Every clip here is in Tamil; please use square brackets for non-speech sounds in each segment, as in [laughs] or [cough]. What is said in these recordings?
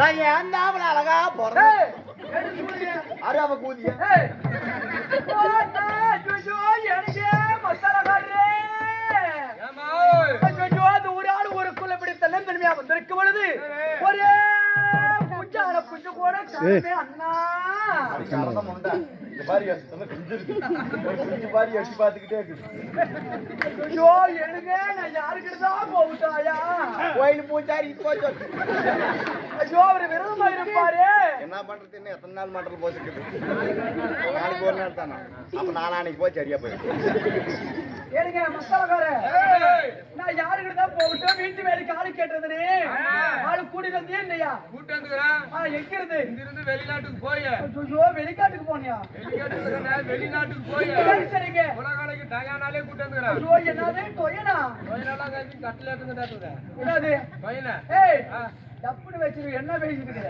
நான் ஏன் தான் அழகா போறேன் அருவ கூதிய? ஒரே குஞ்சான குஞ்சு கூட கண்ணே அண்ணா ஐயோ எடுங்க நான் யாருக்கிட்ட தான் போகுதாயா கோயில் பூச்சாரி போச்சு ஐயோ அவர் விரதமா இருப்பாரு என்ன பண்றது? இன்னும் எத்தனை நாள் மாட்டல் போச்சுக்குது நாளைக்கு ஒரு நாள் தானே அப்ப நாளானைக்கு போய் சரியா போயிருக்கு ஏனுங்க மசாலக்கார நான் யாருக்கிட்ட தான் போகட்டும்? வீட்டு வேலைக்கு ஆளு கேட்டதுனே. ஆளு கூடி வந்தே இல்லையா கூட்டு வந்துக்கிறேன். எங்க இருந்து இங்கிருந்து வெளிநாட்டுக்கு போய். ஐயோ வெளிக்காட்டுக்கு போனியா? வெளிநாட்டுக்கு வெளிநாட்டுக்கு போய். சரி சரிங்க உலகாலைக்கு டயானாலே கூட்டு வந்துக்கிறேன். ஐயோ என்னது? தொயனா கொஞ்ச கழிச்சு கட்டில இருந்து என்னது? பையனை ஏய். டப்புனு வச்சிரு என்ன பேசிட்டு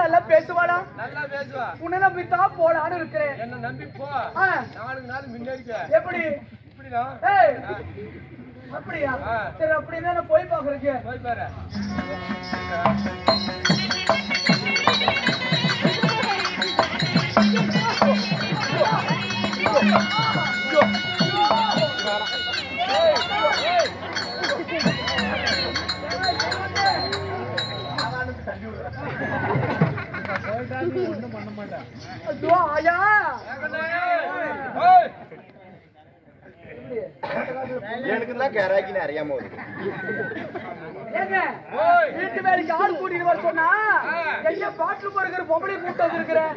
நல்லா பேசுவாடா நல்லா பேசுவா. உன்னை நம்பி தான் போலான்னு இருக்கிறேன். என்ன நம்பி போ. நாளுக்கு நாள் முன்னேறிக்க எப்படி? இப்படிதான் அப்படியா. சரி அப்படின்னா நான் போய் பாக்குறேன் போய் பாரு. ஐயோ ஆயா ஓய் எனக்கு தான் கராக்கின்னு அறியாம வருது. ஏங்க ஓய் வீட்டு வேலைக்கு ஆள் கூட்டிட்டு வர சொன்னா எங்க பாட்டில் போறக்கிற பொம்பளை கூட்டு வந்திருக்கிறேன்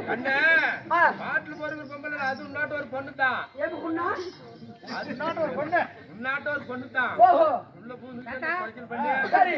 பாட்டில் போறது பொம்பளை அது உன்னாட்டு ஒரு பொண்ணு தான் அது உன்னாட்டு ஒரு பொண்ணு. உன்னாட்டு ஒரு பொண்ணு தான் ஓஹோ. உள்ள பூந்து படிக்கல் பண்ணி சரி.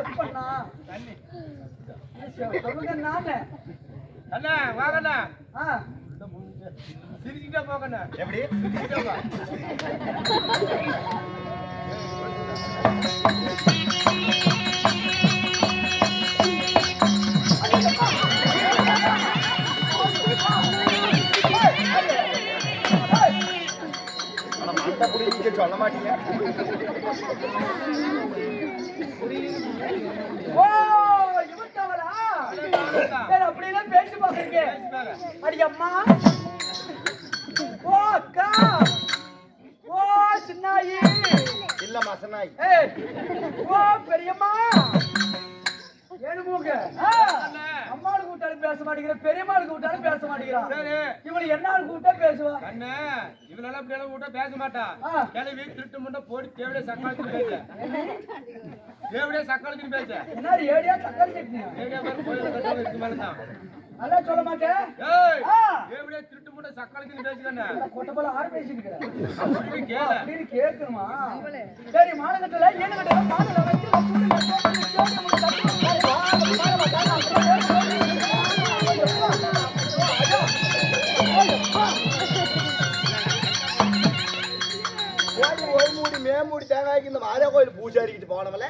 எப்பண்ணா? சொல்லுங்க நானு. அண்ணே வாங்கண்ணே. சிரிச்சுட்டே போகண்ணே எப்படி? சிரிச்சுட்டே [laughs] புடிங்க சொல்ல மாட்டீங்க ஓ, இவன் தவறா? சரி, அப்படின்னா பேசி பார்க்கறீங்க. அடி அம்மா. ஓ, அக்கா. ஓ, சின்னாயி. இல்ல மசனாய் ஏய், ஓ, பெரியம்மா. அம்மாளுக்கு கூட்டாலும் பேச மாட்டேங்கிற பெரியம்மாளுக்கு கூட்டாலும் பேச மாட்டேங்கிறான். சரி. இவனை என்னாலும் கூட்டா பேசுவா? அண்ணே இவனெல்லாம் இப்படி எல்லாம் பேச மாட்டான் ஆ. கிளவி திருட்டு முண்டை போடி தேவடிய சக்காலத்துக்கு பேச. தேவடிய சக்காலத்துக்கு பேச. என்ன ஏடியா தக்காளி சட்னியா தேவடியா பேர் கோயில கட்டவும் இருக்கு மேலதான். நல்லா சொல்ல மாட்டேன் ஏய் திருட்டு முண்டை சக்காலத்துக்கு பேசுகண்ணே கொட்டப்பல ஆறு பேசிட்டு கேட்கணுமா? சரி மானகட்டல ஏனுகட்டல மானல வச்சு தேங்காய்க்கு இந்த மாரியா கோயில் பூசாரிக்கிட்டு போனவல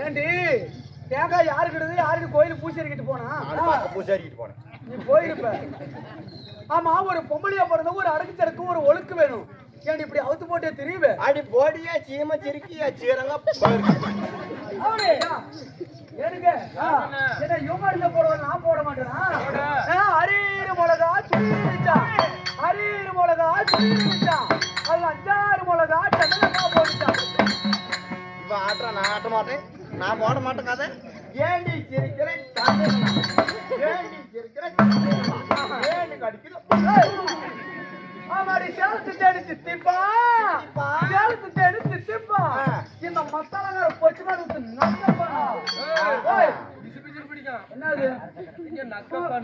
ஏண்டி தேங்காய் யாருக்கிட்டது யாருக்கு கோயில் பூசரிக்கிட்டு போனா பூசாரிக்கிட்டு போனேன் நீ போயிருப்ப ஆமா ஒரு பொம்பளையா பிறந்த ஒரு அடக்கு திறக்கு ஒரு ஒழுக்கு வேணும் ஏண்டி இப்படி அவுத்து போட்டே தெரியுவே அடி போடியா சீம சிரிக்கியா சீரங்க ஏனுங்க என்ன யூமாடில போடுவேன் நான் போட மாட்டேனா அதுல அஞ்சாறு மிளகா சென்னலக்கா போட்டுட்டான் இப்ப ஆட்டுறா நான் ஆட்ட மாட்டேன் நான் போட மாட்டேன் கதை ஏண்டி சிரிக்கிறேன் ஏண்டி சிரிக்கிறேன் ஏய், ஆமாடி சேலத்து தேடி தித்திப்பா சேலத்து தேடி தித்திப்பா ஆ. இந்த மத்தாலங்கார பொச்சு மாதிரி ஊத்து நக்கப்பா என்னது நக்கப்பா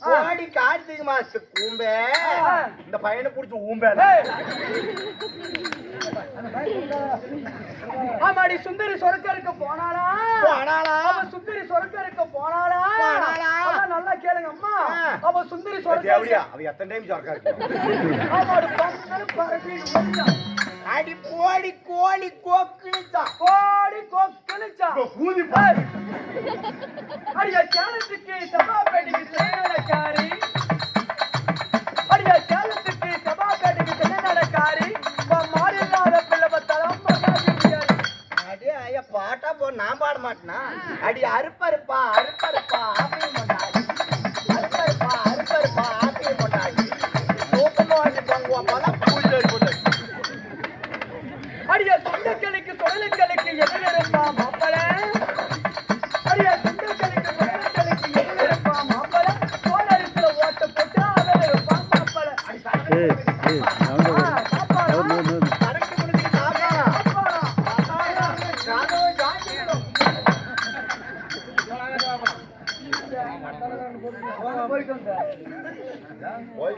கோடி கார்த்திகை மாசத்து கூம்பே. இந்த பையனை புடிச்சு ஊம்பே. ஆமாடி சுந்தரி சொரக்கருக்கு போனாளா? போனாளா? அவ சுந்தரி சொரக்கருக்கு போனாளா? நல்லா கேளுங்க அம்மா. அவ சுந்தரி சொரக்கருக்கு அவ எத்தனை டைம் சொர்க்கா இருக்கு? ஆமாடி பரப்பி வந்தா அடி போடி கோழி கோக்குதான் கோடி பூதி ஏய். அடியா சேலத்துக்கு சபாபேட்டிக்கு தேனடக்காரி நான் பாட மாட்டேனா? அடி அறுப்பருப்பா அறுப்பருப்பா ஆப்பிள் மொண்டாடி அறுப்பருப்பா அறுப்பருப்பா ஆப்பிள் மொண்டாடி சூப்பர் வாட்டி பங்குவா பல பூஜை அடிய தொண்டைக்கலைக்கு தொண்டைக்கலுக்கு தொழிலுக்களுக்கு என்ன போய்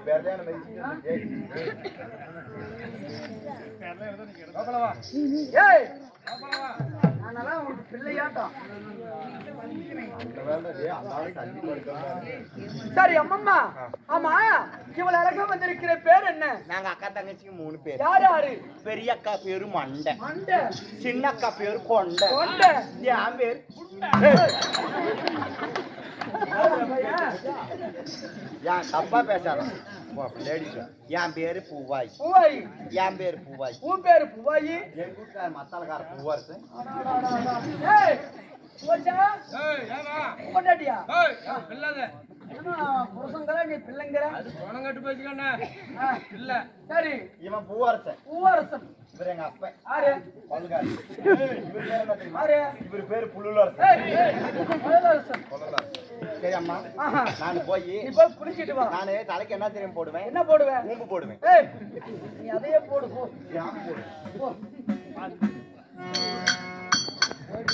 பாப்பலவா ஏய் நானெல்லாம் உனக்கு பிள்ளையாட்டம் சரி அம்மம்மா. ஆமா இவள் அழகா வந்திருக்கிற பேர் என்ன? நாங்க அக்கா தங்கச்சிக்கு மூணு பேர். யார் யாரு? பெரிய அக்கா பேரு மண்டை. மண்டை. சின்ன அக்கா பேரு கொண்டை. கொண்டை. என் பேர் ஏன் தப்பா பேசாத. லேடிஸ் என் பேரு பூவாய். பூவாயி. என் பேரு பூவாய். உன் பேரு பூவாயி. என் வீட்டுக்கார மத்தாலக்கார பூவா இருக்கு. நீ பிள்ளைங்கிற இல்ல. சரி. இவன் பூவரசன் பூவரசன். இவர் எங்க அப்பன் பல்காரி இவர் பேர் தெரியுமா யாரு இவர் பேரு புல்லுலரசன் ஏய் ஏய் முதலரசன் சரி அம்மா. ஆஹா. நான் போய் நீ போய் குளிச்சிட்டு வா. நானு தலைக்கு என்ன தெரியும் போடுவேன்? என்ன போடுவேன் ஊம்பு போடுவேன். ஏய் நீ அதையே போடு போ. ஏன் போடுவேன் போ.